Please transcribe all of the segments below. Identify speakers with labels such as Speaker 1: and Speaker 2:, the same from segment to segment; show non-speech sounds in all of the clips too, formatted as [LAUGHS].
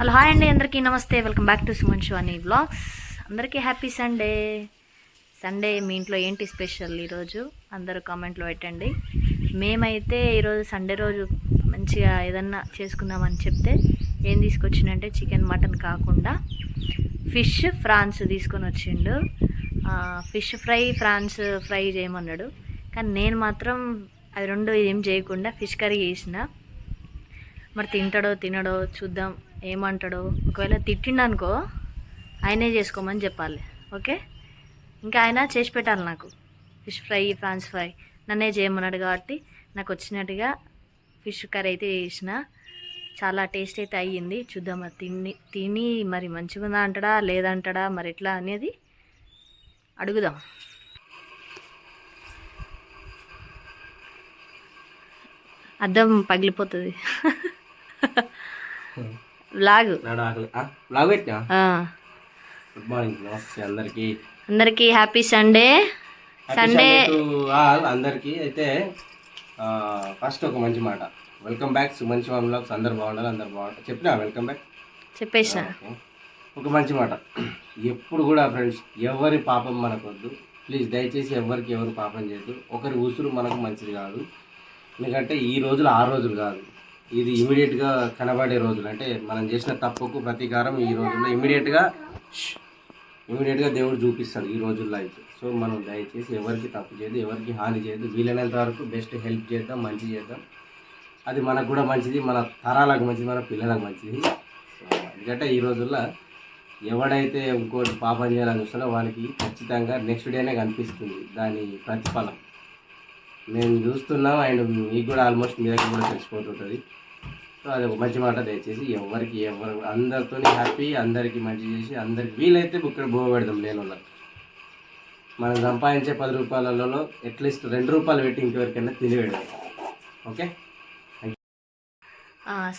Speaker 1: Hello hi అండి అందరికీ. నమస్తే. Welcome back to Suman Shivani blogs. అందరికీ హ్యాపీ సండే. సండే మీ ఇంట్లో ఏంటి స్పెషల్ ఈరోజు? అందరూ కామెంట్లో పెట్టండి. మేమైతే ఈరోజు సండే రోజు మంచిగా ఏదన్నా చేసుకుందామని చెప్తే ఏం తీసుకొచ్చిందంటే చికెన్ మటన్ కాకుండా ఫిష్ ఫ్రాన్స్ తీసుకొని వచ్చిండు. ఫిష్ ఫ్రై ఫ్రాన్స్ ఫ్రై చేయమన్నాడు. కానీ నేను మాత్రం అవి రెండు ఏం చేయకుండా ఫిష్ కర్రీ చేసిన. మరి తింటాడో తినడో చూద్దాం. ఏమంటాడో? ఒకవేళ తిట్టిండనుకో ఆయనే చేసుకోమని చెప్పాలి. ఓకే? ఇంకా ఆయన చేసి పెట్టాలి నాకు. Fish fry prawns fry. నన్నే చేయమన్నాడు కాబట్టి నాకు వచ్చినట్టుగా ఫిష్ కర్రీ అయితే చేసిన. చాలా టేస్ట్ అయితే అయ్యింది. చూద్దాం తిని తిని మరి మంచిగా ఉందా అంటాడా లేదంటాడా మరి ఎట్లా అనేది అడుగుదాం. అద్దం పగిలిపోతుంది. Hmm. లాగు.
Speaker 2: నాడు ఆకలి ఆ, లాగు పెట్టినా?
Speaker 1: ఆ.
Speaker 2: గుడ్ మార్నింగ్ నమస్తే అందరికి
Speaker 1: అందరికీ హ్యాపీ సండే. సండే.
Speaker 2: అందరికి. అయితే ఫస్ట్ ఒక మంచి మాట. Welcome back Suman Shivam blogs అందరు బాగుండాలి అందరు బాగుంటారు చెప్పినా? Welcome back.
Speaker 1: చెప్పేసిన
Speaker 2: ఒక మంచి మాట. ఎప్పుడు కూడా ఫ్రెండ్స్ ఎవరి పాపం మనకొద్దు. ప్లీజ్ దయచేసి ఎవరికి ఎవరు పాపం చేయొద్దు. ఒకరి ఉసురు మనకు మంచిది కాదు. ఎందుకంటే ఈ రోజులు ఆ రోజులు కాదు. ఇది ఇమీడియట్గా కనబడే రోజులు. అంటే మనం చేసిన తప్పుకు ప్రతీకారం ఈ రోజుల్లో ఇమీడియట్గా ఇమీడియట్గా దేవుడు చూపిస్తాడు ఈ రోజుల్లో అయితే. సో మనం దయచేసి ఎవరికి తప్పు చేయదు ఎవరికి హాని చేయదు. వీలైనంత వరకు బెస్ట్ హెల్ప్ చేద్దాం మంచి చేద్దాం. అది మనకు కూడా మంచిది మన తరాలకు మంచిది మన పిల్లలకు మంచిది. సో ఎందుకంటే ఈ రోజుల్లో ఎవడైతే ఇంకోటి పాపం చేయాలని చూస్తాడో వానికి ఖచ్చితంగా నెక్స్ట్ డేనే కనిపిస్తుంది దాని ప్రతిఫలం. మేము చూస్తున్నాం అండ్ మీకు కూడా ఆల్మోస్ట్ మీ దగ్గర కూడా తెలిసిపోతుంటుంది. సో అది ఒక మంచి మాట దయచేసి ఎవరికి ఎవరు అందరితో హ్యాపీ అందరికీ మంచి చేసి అందరికి వీలైతే ఇక్కడ బోవ పెడదాం లేని వాళ్ళకి మనం సంపాదించే పది రూపాయలలో అట్లీస్ట్ రెండు రూపాయలు పెట్టి ఇంకెవరికైనా తిని పెడదాం. ఓకే?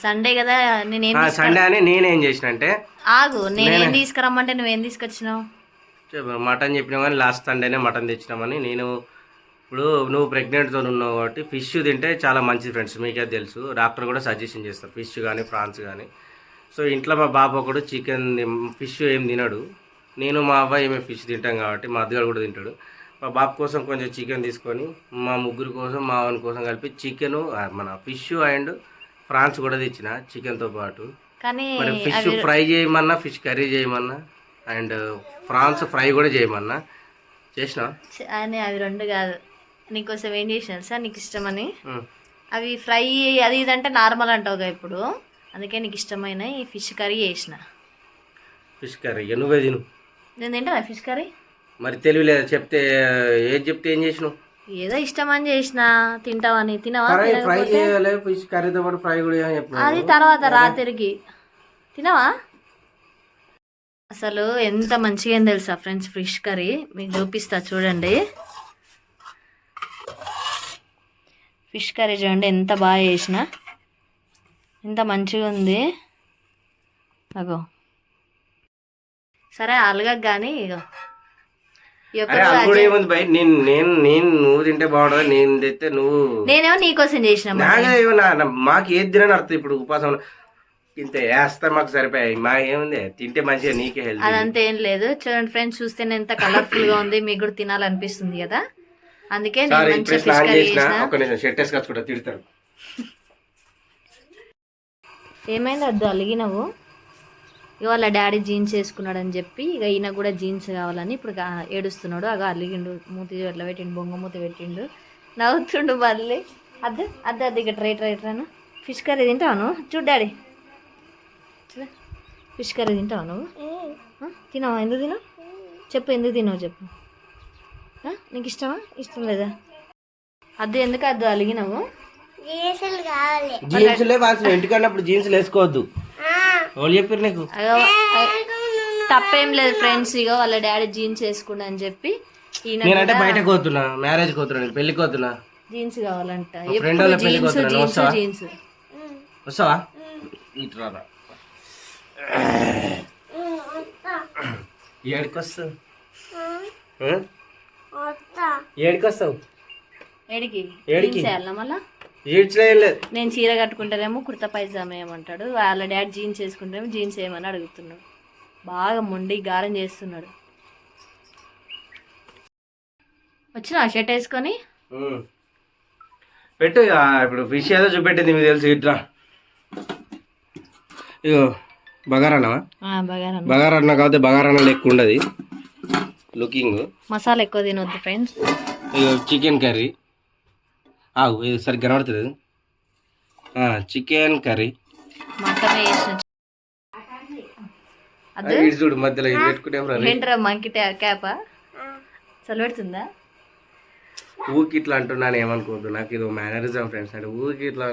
Speaker 1: సండే కదా నేనేం
Speaker 2: సండే అని నేనేం చేసిన అంటే
Speaker 1: ఆగు నేనేం తీసుకురమ్మంటే నువ్వేం తీసుకొచ్చినావు?
Speaker 2: మటన్ చెప్పినా కానీ లాస్ట్ సండేనే మటన్ తెచ్చినామని నేను ఇప్పుడు నువ్వు ప్రెగ్నెంట్తో ఉన్నావు కాబట్టి ఫిష్ తింటే చాలా మంచిది ఫ్రెండ్స్ మీకే తెలుసు. డాక్టర్ కూడా సజెషన్ చేస్తారు ఫిష్ కానీ ప్రాన్స్ కానీ సో ఇంట్లో మా బాబు ఒకడు చికెన్ ఫిష్ ఏం తినడు. నేను మా అబ్బాయి ఏమే ఫిష్ తింటాం కాబట్టి మా అద్దగాడు కూడా తింటాడు. మా బాబు కోసం కొంచెం చికెన్ తీసుకొని మా ముగ్గురు కోసం మా వాని కోసం కలిపి చికెన్ మన ఫిష్ అండ్ ప్రాన్స్ కూడా తెచ్చిన చికెన్తో పాటు.
Speaker 1: కానీ
Speaker 2: మరి ఫిష్ ఫ్రై చేయమన్నా ఫిష్ కర్రీ చేయమన్నా అండ్ ప్రాన్స్ ఫ్రై కూడా చేయమన్నా. చేసిన
Speaker 1: అవి రెండు కాదు. నీకోసం ఏం చేసిన సార్? నీకు ఇష్టమని అవి ఫ్రై అది ఇది అంటే నార్మల్ అంటావుగా ఇప్పుడు. అందుకే నీకు ఇష్టమైన ఈ ఫిష్ కర్రీ చేసిన.
Speaker 2: Fish curry. నువ్వే తిను.
Speaker 1: నేను తింటా ఫిష్ కర్రీ?
Speaker 2: మరి తెలియలేదు చెప్తే ఏది చెప్తే ఏం చేసినావు?
Speaker 1: ఏదో ఇష్టమని చేసిన. తింటావని తినవా?
Speaker 2: ఫ్రై? చేయాలి ఫిష్ కర్రీతో పాటు ఫ్రై కూడా చేయమని చెప్పినావు.
Speaker 1: అది తర్వాత రాత్రికి. తినవా? అసలు ఎంత మంచిగా తెలుసా ఫ్రెండ్స్ ఫిష్ కర్రీ? మీకు చూపిస్తా చూడండి. ఫిష్ కర్రీ చూడండి ఎంత బాగా చేసిన. ఎంత మంచిగా ఉంది. అగో. సరే అలగక కానీ ఇగో.
Speaker 2: నేను నేను నేను నువ్వు తింటే బాగుంటుంది నేను తెస్తే నువ్వు
Speaker 1: నేనేమో నీకోసం చేసిన
Speaker 2: మాకు ఏది తినని అర్థం ఇప్పుడు ఉపాసం. ఇంత వేస్తే మాకు సరిపోయాయి. మా ఏముంది? తింటే మంచిగా నీకే హెల్త్
Speaker 1: అదంతా ఏం లేదు. చూడండి ఫ్రెండ్స్ చూస్తేనే ఎంత కలర్ఫుల్గా ఉంది. మీకు కూడా తినాలనిపిస్తుంది కదా. అందుకే
Speaker 2: తిడతారు.
Speaker 1: ఏమైంది అద్దు అలిగినవు? వాళ్ళ డాడీ జీన్స్ వేసుకున్నాడని చెప్పి ఇక ఈయన కూడా జీన్స్ కావాలని ఇప్పుడు ఏడుస్తున్నాడు. అగ అలిగిండు మూతి ఎట్లా పెట్టిండు బొంగ మూతి పెట్టిండు. నవ్వుతుండు మళ్ళీ. అద్దు అద్దు అద్దు ఇక ట్రై ట్రై ట్రాను? ఫిష్ కర్రీ తింటాను చూడు డాడీ. చూడు. ఫిష్ కర్రీ తింటావా నువ్వు? తినవా? ఎందుకు తినవు? చెప్పు ఎందుకు తినవు చెప్పు? నీకు ఇష్టమా ఇష్టం లేదా? అద్దు ఎందుకు అద్దు అలిగినావు?
Speaker 2: జీన్స్ వాల్సిన ఇంటికన్నప్పుడు జీన్స్ వేసుకోవద్దు. వాళ్ళు చెప్పారు నీకు?
Speaker 1: తప్పేం లేదు ఫ్రెండ్స్ ఇగో వాళ్ళ డాడీ జీన్స్ వేసుకున్నా అని చెప్పి ఈయన
Speaker 2: నేనంటే బయటకు పోతున్నా. మ్యారేజ్ పోతున్నా నేను. పెళ్ళికి పోతున్నా.
Speaker 1: జీన్స్ కావాలంట.
Speaker 2: ఫ్రెండ్ వాళ్ళ పెళ్ళికి
Speaker 1: జీన్స్
Speaker 2: పోతున్నా.
Speaker 1: జీన్స్
Speaker 2: వస్తావా?
Speaker 1: జీన్స్.
Speaker 2: వస్తావా? ఇటు రారా. ఏడికి వస్తావు ఆ? ఏడికి వస్తావు
Speaker 1: ఏడికి?
Speaker 2: ఏడికి?
Speaker 1: మళ్ళా? నేను చీర కట్టుకుంటానేమో కుర్తా పైజామా ఏమంటాడు. వాళ్ళ డాడీ జీన్స్ వేసుకుంటేమో జీన్స్ వేయమని అడుగుతున్నాడు. బాగా మొండి గారం చేస్తున్నాడు. వచ్చిన షర్ట్ వేసుకొని.
Speaker 2: పెట్టు ఇక ఇప్పుడు ఫిష్ ఏదో చూపెట్టింది మీకు తెలుసు ఇట్లా. ఇగో బగారన్నమా
Speaker 1: బాగా
Speaker 2: బగారన్న కాకపోతే బగారన్న లెక్క ఉండదు. లుకింగ్
Speaker 1: మసాలా ఎక్కువ తినొద్దు ఫ్రెండ్స్
Speaker 2: చికెన్ కర్రీ ఇది సరిగ్గా కనబడుతుంది చికెన్ కర్రీ చూడు మధ్యలో ఇది పెట్టుకుంటే
Speaker 1: మంకి క్యాపా చలిపెడుతుందా
Speaker 2: ఊకి ఇట్లా అంటున్నాను ఏమనుకోవద్దు. నాకు ఇది మేనరిజం ఫ్రెండ్స్ అంటే ఊకి ఇట్లా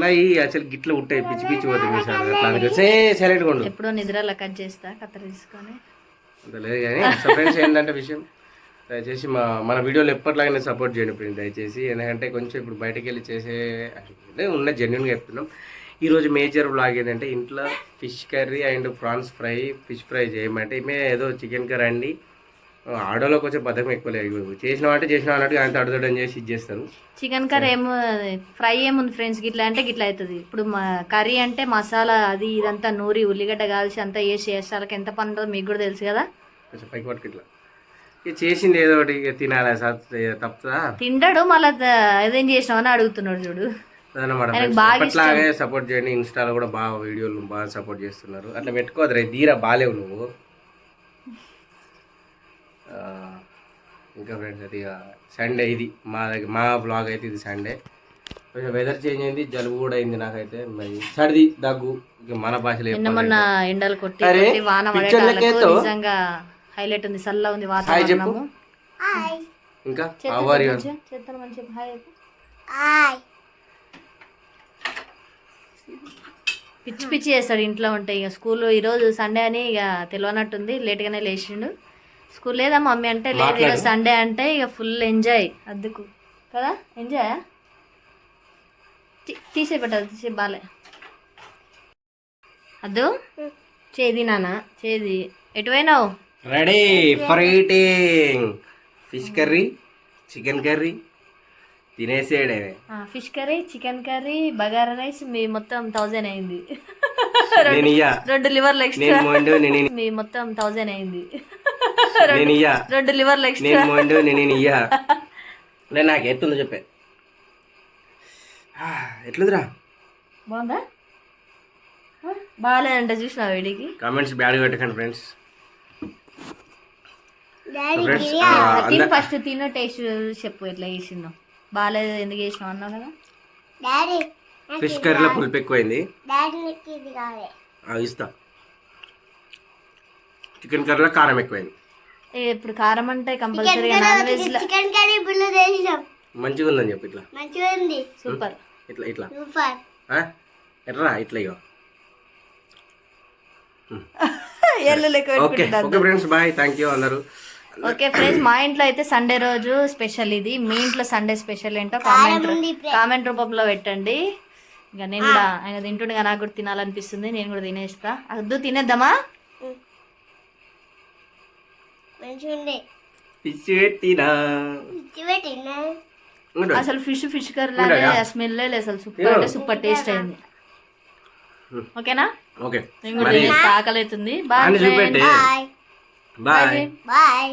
Speaker 2: నా ఈ యాక్చువల్ గిట్ల ఉంటాయి పిచ్చి పిచ్చి పోతుంది అట్లా సైలెంట్గా ఉండు.
Speaker 1: ఎప్పుడో నిద్రలో కట్ చేస్తా కత్త తీసుకొని.
Speaker 2: అంత లేదు కానీ సో ఫ్రెండ్స్ ఏంటంటే విషయం దయచేసి మా మన వీడియోలు ఎప్పటిలాగానే సపోర్ట్ చేయండి ఫ్రెండ్స్ దయచేసి. ఎందుకంటే కొంచెం ఇప్పుడు బయటకు వెళ్ళి చేసే అంటే ఉన్న జెన్యున్గా చెప్తున్నాం. ఈరోజు మేజర్ బ్లాగ్ ఏంటంటే ఇంట్లో fish curry and prawns fry fish fry చేయమంటే మే ఏదో చికెన్ కర్రీ అండి ఆడోలో కొంచెం బద్దకం ఎక్కువ లేదు చేసిన అంటే చేసిన అన్నట్టు అంత అడుగుదడం చేసి ఇచ్చేస్తారు
Speaker 1: చికెన్ కర్రీ ఏమో ఫ్రై ఏముంది ఫ్రెండ్స్? గిట్లా అంటే గిట్లా అవుతుంది ఇప్పుడు మా కర్రీ అంటే మసాలా అది ఇదంతా నూరి ఉల్లిగడ్డ కాల్చి అంతా వేసి వేసాలకి ఎంత పని మీకు కూడా తెలుసు కదా?
Speaker 2: కొంచెం పైకి పట్టుకు ఇట్లా. ఇక చేసింది ఏదో ఒకటి ఇక తినాలి సార్ తప్పుతా
Speaker 1: తింటాడు మళ్ళీ అదేం చేసినావు అని అడుగుతున్నాడు చూడు.
Speaker 2: అప్పట్లాగే సపోర్ట్ చేయండి ఇన్స్టాలో కూడా బాగా వీడియోలు బాగా సపోర్ట్ చేస్తున్నారు. అట్లా పెట్టుకోవద్దు రే తీరా బాలేవు నువ్వు. ఇంకా ఫ్రెండ్స్ అది సండే ఇది. మా దగ్గర మా బ్లాగ్ అయితే ఇది సండే కొంచెం వెదర్ చేంజ్ అయింది జలుబు కూడా అయింది నాకైతే. మరి సర్ది దగ్గు ఇక మన భాషలో.
Speaker 1: ఎండలు కొట్టి వాన. నిజంగా హైలైట్ ఉంది చల్ల ఉంది వాతావరణము.
Speaker 2: ఇంకా?
Speaker 1: హాయ్. పిచ్చి పిచ్చి చేస్తాడు ఇంట్లో ఉంటే. ఇక స్కూల్ ఈరోజు సండే అని ఇక తెలియనట్టుంది లేట్గానే లేచిండు. స్కూల్ లేదా మమ్మీ అంటే లేదు. ఇక సండే అంటే ఇక ఫుల్ ఎంజాయ్. అద్దుకు. కదా? ఎంజాయ్? తీసే పెట్టదు తీసే బాలే. అద్దు? చేది నాన్న చేది. ఎటు పోయినావు?
Speaker 2: Ready for eating. Fish curry chicken curry. తినేసేడే.
Speaker 1: Fish curry chicken curry bagara rice మీ మొత్తం థౌజండ్ అయింది. రెండు లివర్లు
Speaker 2: నేను
Speaker 1: ఎక్స్ట్రా
Speaker 2: మొండు నేను
Speaker 1: మీ మొత్తం థౌజండ్ అయింది.
Speaker 2: నేను ఇయ్యా
Speaker 1: రెండు లివర్లు
Speaker 2: నేను
Speaker 1: ఎక్స్ట్రా
Speaker 2: మొండు నేను ఇయ్యా నేను నాకు ఎత్తుందో చెప్పే. ఆ, ఎట్లుందిరా?
Speaker 1: బాగుందా? బాగాలేదంటే చూసినా వీడికి?
Speaker 2: కామెంట్స్ బ్యాడ్గా పెట్టకండి ఫ్రెండ్స్
Speaker 1: ఫస్ట్ తిన్న టేస్ట్ చెప్పు ఎట్లా చేసిందో బాగాలేదు ఎందుకు చేసినావు అన్నావు కదా?
Speaker 3: డాడీ
Speaker 2: ఫిష్ కర్రీలో పులుపు ఎక్కువైంది. ఇస్తా. చికెన్ కర్రీలో కారం ఎక్కువైంది.
Speaker 1: ఇప్పుడు కారం అంటే కంపల్సరీగా నాన్ వెజ్
Speaker 3: చికెన్ కర్రీ పుల్ల చేసినాం.
Speaker 2: మంచిగా ఉందని చెప్పు ఇట్లా.
Speaker 3: మంచిగా ఉంది.
Speaker 1: సూపర్.
Speaker 2: ఇట్లా ఇట్లా.
Speaker 3: సూపర్.
Speaker 2: ఆ? ఎట్రా ఇట్లా ఇగో. [LAUGHS]
Speaker 1: ఎల్లు లెక్క
Speaker 2: ఓకే
Speaker 1: పెట్టుకుంటాను
Speaker 2: okay friends bye thank you అందరూ.
Speaker 1: ఓకే ఫ్రెండ్స్ మా ఇంట్లో అయితే సండే రోజు స్పెషల్ ఇది. మీ ఇంట్లో సండే స్పెషల్ ఏంటో కామెంట్ కామెంట్ రూపంలో పెట్టండి. ఇంకా నేను కూడా ఆయన తింటుండగా నాకు కూడా తినాలనిపిస్తుంది. నేను కూడా తినేస్తా. అద్దు తినేద్దామా?
Speaker 2: పిచ్చి పెట్టినా
Speaker 3: ఇచ్చి పెట్టినా
Speaker 2: ఉండు.
Speaker 1: అసలు ఫిష్ ఫిష్ కర్రీ లాగా స్మెల్ లేదు అసలు. సూపర్ అంటే సూపర్ టేస్ట్ అయింది. ఓకేనా?
Speaker 2: ఓకే.
Speaker 1: నేను కూడా తినేస్తా ఆకలి అవుతుంది బాయ్
Speaker 2: అని చూపెట్టే.
Speaker 3: బాయ్.
Speaker 2: బాయ్.
Speaker 3: బాయ్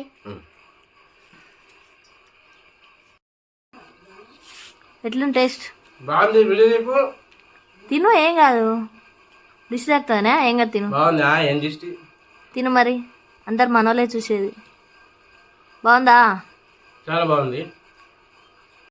Speaker 1: ఎట్లుంది టేస్ట్?
Speaker 2: బాగుంది వీడియో చెప్పు
Speaker 1: తిను ఏం కాదు. దిష్టి తాకుతుందనే ఏం కాదు తిను.
Speaker 2: బాగుందా ఏం దిష్టి?
Speaker 1: తిను మరి. అందరు మనోలే చూసేది. బాగుందా?
Speaker 2: చాలా బాగుంది.